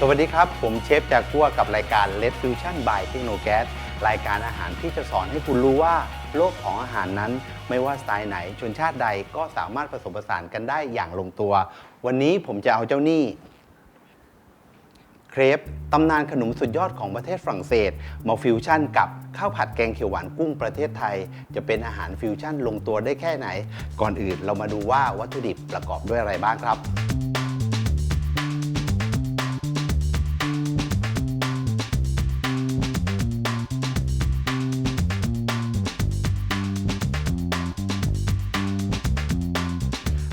สวัสดีครับ ผมเชฟจากกัวกับรายการ Red Fusion by Technogas รายการอาหารที่จะสอนให้คุณรู้ว่า โลกของอาหารนั้น ไม่ว่าสไตล์ไหนชนชาติใดก็สามารถผสมผสานกันได้อย่างลงตัว วันนี้ผมจะเอาเจ้านี่เครปตำนานขนมสุดยอดของประเทศฝรั่งเศส มาฟิวชั่นกับข้าวผัดแกงเขียวหวานกุ้งประเทศไทย จะเป็นอาหารฟิวชั่นลงตัวได้แค่ไหน ก่อนอื่นเรามาดูว่าวัตถุดิบประกอบด้วยอะไรบ้างครับ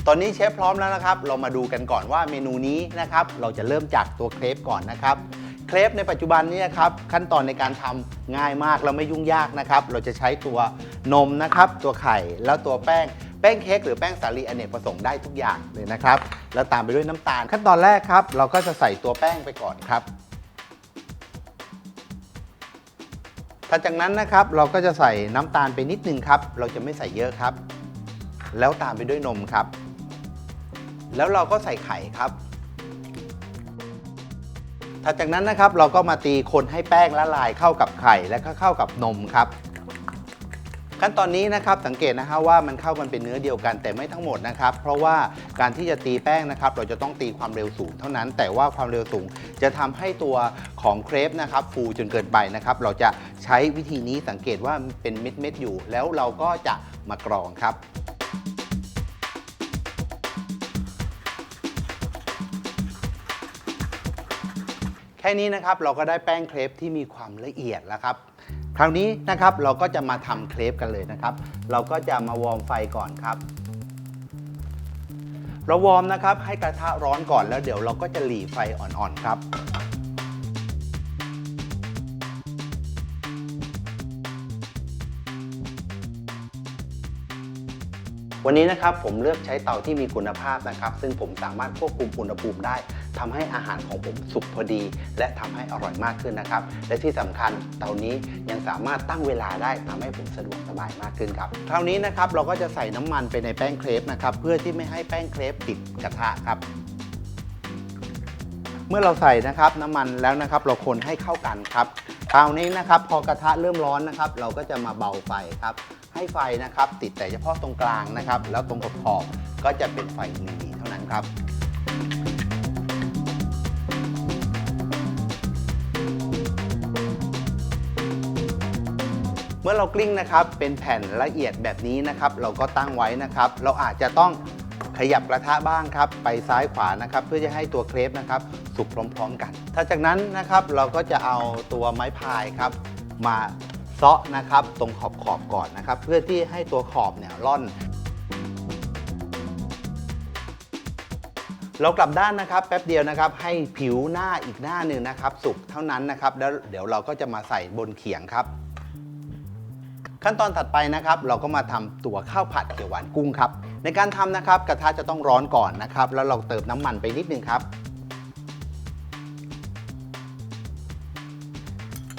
ตอนนี้เชฟพร้อมแล้วนะครับ เรามาดูกันก่อนว่าเมนูนี้นะครับ เราจะเริ่มจากตัวเครปก่อนนะครับ เครปในปัจจุบันนี้ครับขั้นตอนในการทำง่ายมากแล้วไม่ยุ่งยากนะครับ เราจะใช้ตัวนมนะครับ ตัวไข่แล้วตัวแป้งแป้งเค้กหรือแป้งสาลีอเนกประสงค์ได้ทุกอย่างเลยนะครับ แล้วตามไปด้วยน้ำตาล ขั้นตอนแรกครับ เราก็จะใส่ตัวแป้งไปก่อนครับถัดจากนั้นนะครับเราก็จะใส่น้ำตาลไปนิดนึงครับ เราจะไม่ใส่เยอะครับ แล้วตามไปด้วยนมครับ แล้วเราก็ใส่ไข่ครับถัดจากนั้นนะครับเราก็มาตีคนให้แป้งละลายเข้ากับไข่และก็เข้ากับนมครับ ขั้นตอนนี้นะครับสังเกตนะฮะว่ามันเข้ากันเป็นเนื้อเดียวกันแต่ไม่ทั้งหมดนะครับ เพราะว่าการที่จะตีแป้งนะครับ เราจะต้องตีความเร็วสูงเท่านั้น แต่ว่าความเร็วสูงจะทำให้ตัวของเครปนะครับฟูจนเกินไปนะครับ เราจะใช้วิธีนี้สังเกตว่ามันเป็นเม็ดๆอยู่ แล้วเราก็จะมากรองครับ แค่นี้นะครับเราก็ได้แป้งเครปที่มีความละเอียดแล้วครับ คราวนี้นะครับเราก็จะมาทำเครปกันเลยนะครับ เราก็จะมาวอร์มไฟก่อนครับ เราวอร์มนะครับให้กระทะร้อนก่อนแล้วเดี๋ยวเราก็จะหลีไฟอ่อนๆครับ วันนี้นะครับผมเลือกใช้เตาที่มีคุณภาพนะครับ ซึ่งผมสามารถควบคุมอุณหภูมิได้ทำให้อาหารของผมสุกพอดี และทำให้อร่อยมากขึ้นนะครับ และที่สำคัญเตานี้ยังสามารถตั้งเวลาได้ทำให้ผมสะดวกสบายมากขึ้นครับคราวนี้นะครับเราก็จะใส่น้ำมันไปในแป้งเครปนะครับเพื่อที่ไม่ให้แป้งเครปติดกระทะครับเมื่อเราใส่นะครับน้ำมันแล้วนะครับเราคนให้เข้ากันครับ คราวนี้นะครับพอกระทะเริ่มร้อนนะครับ เราก็จะมาเบาไฟครับ ให้ไฟนะครับ ติดแต่เฉพาะตรงกลางนะครับ แล้วตรงขอบๆก็จะเป็นไฟดีๆเท่านั้นครับเมื่อเรากลิ้งนะครับเป็นแผ่นละเอียดแบบนี้นะครับ เราก็ตั้งไว้นะครับ เราอาจจะต้อง ขยับกระทะบ้างครับ ไปซ้ายขวานะครับ เพื่อจะให้ตัวเครปนะครับ สุกพร้อมๆกัน ถ้าจากนั้นนะครับเราก็จะเอาตัวไม้พายครับ มาเซาะนะครับตรงขอบขอบก่อนนะครับ เพื่อที่ให้ตัวขอบเนี่ยร่อน เรากลับด้านนะครับแป๊บเดียวนะครับ ให้ผิวหน้าอีกหน้าหนึ่งนะครับ สุกเท่านั้นนะครับ แล้วเดี๋ยวเราก็จะมาใส่บนเขียงครับขั้นตอนถัดไปนะครับ เราก็มาทำตัวข้าวผัดเขียวหวานกุ้งครับ ในการทำนะครับกระทะจะต้องร้อนก่อนนะครับ แล้วเราเติมน้ำมันไปนิดนึงครับ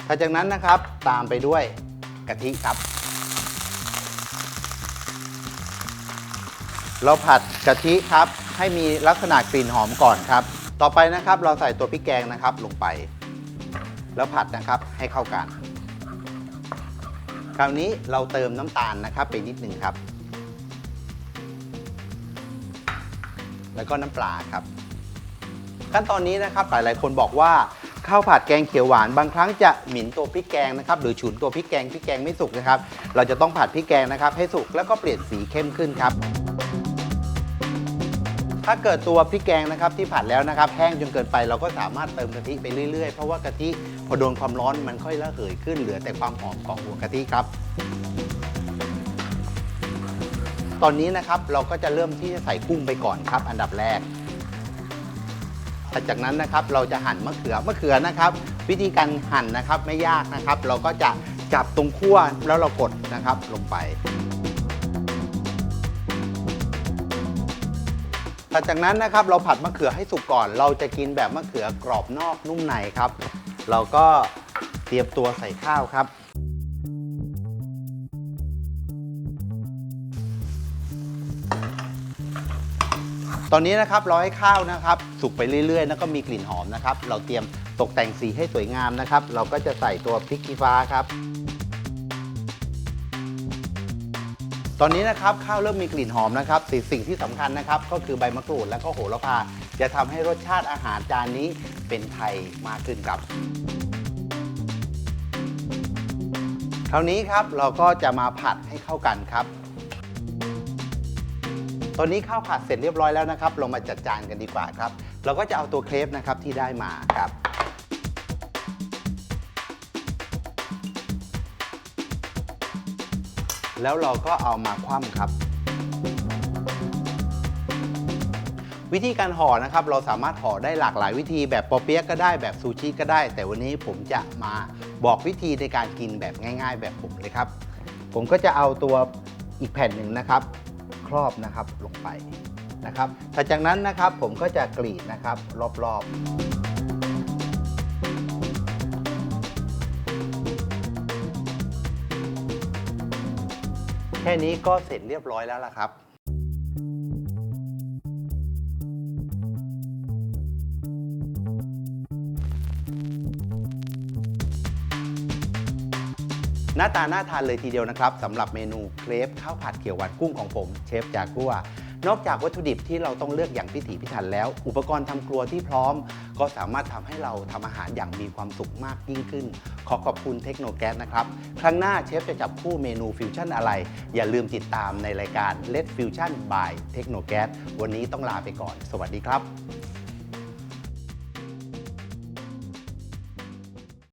ถัดจากนั้นนะครับตามไปด้วยกะทิครับ เราผัดกะทิครับ ให้มีลักษณะกลิ่นหอมก่อนครับ ต่อไปนะครับเราใส่ตัวพริกแกงนะครับลงไป แล้วผัดนะครับให้เข้ากัน คราวนี้เราเติมน้ำตาลนะครับไปนิดนึงครับ แล้วก็น้ำปลาครับ ขั้นตอนนี้นะครับหลายๆ คนบอกว่าข้าวผัดแกงเขียวหวานบางครั้งจะหมิ่นตัวพริกแกงนะครับหรือฉุนตัวพริกแกงพริกแกงไม่สุกนะครับ เราจะต้องผัดพริกแกงนะครับ ให้สุกแล้วก็เปลี่ยนสีเข้มขึ้นครับ ถ้าเกิดตัวพริกแกงนะครับที่ผัดแล้วนะครับ แห้งจนเกินไปเราก็สามารถเติมกะทิไปเรื่อยๆ เพราะว่ากะทิพอโดนความร้อนมันค่อยระเหยขึ้นเหลือแต่ความหอมของหัวกะทิครับ ตอนนี้นะครับเราก็จะเริ่มที่จะใส่กุ้งไปก่อนครับ อันดับแรกถัดจากนั้นนะครับเราจะหั่นมะเขือมะเขือนะครับ วิธีการหั่นนะครับไม่ยากนะครับ เราก็จะจับตรงขั้วแล้วเรากดนะครับลงไปถัดจากนั้นนะครับเราผัดมะเขือให้สุกก่อน เราจะกินแบบมะเขือกรอบนอกนุ่มในครับ เราก็เตรียมตัวใส่ข้าวครับ อนนี้นะครับเราให้ข้าวนะครับสุกไปเรื่อยๆ แล้วก็มีกลิ่นหอมนะครับ เราเตรียมตกแต่งสีให้สวยงามนะครับ เราก็จะใส่ตัวพริกขี้ฟ้าครับ ตอนนี้นะครับข้าวเริ่มมีกลิ่นหอมนะครับสิ่งสิ่งที่สำคัญนะครับ ก็คือใบมะกรูดและก็โหระพา จะทำให้รสชาติอาหารจานนี้เป็นไทยมากขึ้นครับคราวนี้ครับเราก็จะมาผัดให้เข้ากันครับ ตอนนี้ข้าวผัดเสร็จเรียบร้อยแล้วนะครับ เรามาจัดจานกันดีกว่าครับ เราก็จะเอาตัวเครปนะครับที่ได้มาครับแล้วเราก็เอามาคว่ำครับ วิธีการห่อนะครับ เราสามารถห่อได้หลากหลายวิธีแบบปอเปี๊ยะก็ได้แบบซูชิก็ได้ แต่วันนี้ผมจะมาบอกวิธีในการกินแบบง่าย ๆ แบบผมเลยครับ ผมก็จะเอาตัวอีกแผ่นหนึ่งนะครับ ครอบนะครับลงไปนะครับถัดจากนั้นนะครับผมก็จะกรีดนะครับรอบๆแค่นี้ก็เสร็จเรียบร้อยแล้วล่ะครับ หน้าตาน่าทานเลยทีเดียวนะครับสำหรับเมนูเครปข้าวผัดเขียวหวานกุ้งของผมเชฟจากัวนอกจากวัตถุดิบที่เราต้องเลือกอย่างพิถีพิถันแล้ว อุปกรณ์ทำครัวที่พร้อม ก็สามารถทำให้เราทำอาหารอย่างมีความสุขมากยิ่งขึ้น ขอขอบคุณเทคโนแก s นะครับ ครั้งหน้าเชฟจะจับคู่เมนูฟิวชั่นอะไร อย่าลืมติดตามในรายการ Let Fusion by เทคโนแก s วันนี้ต้องลาไปก่อน สวัสดีครับ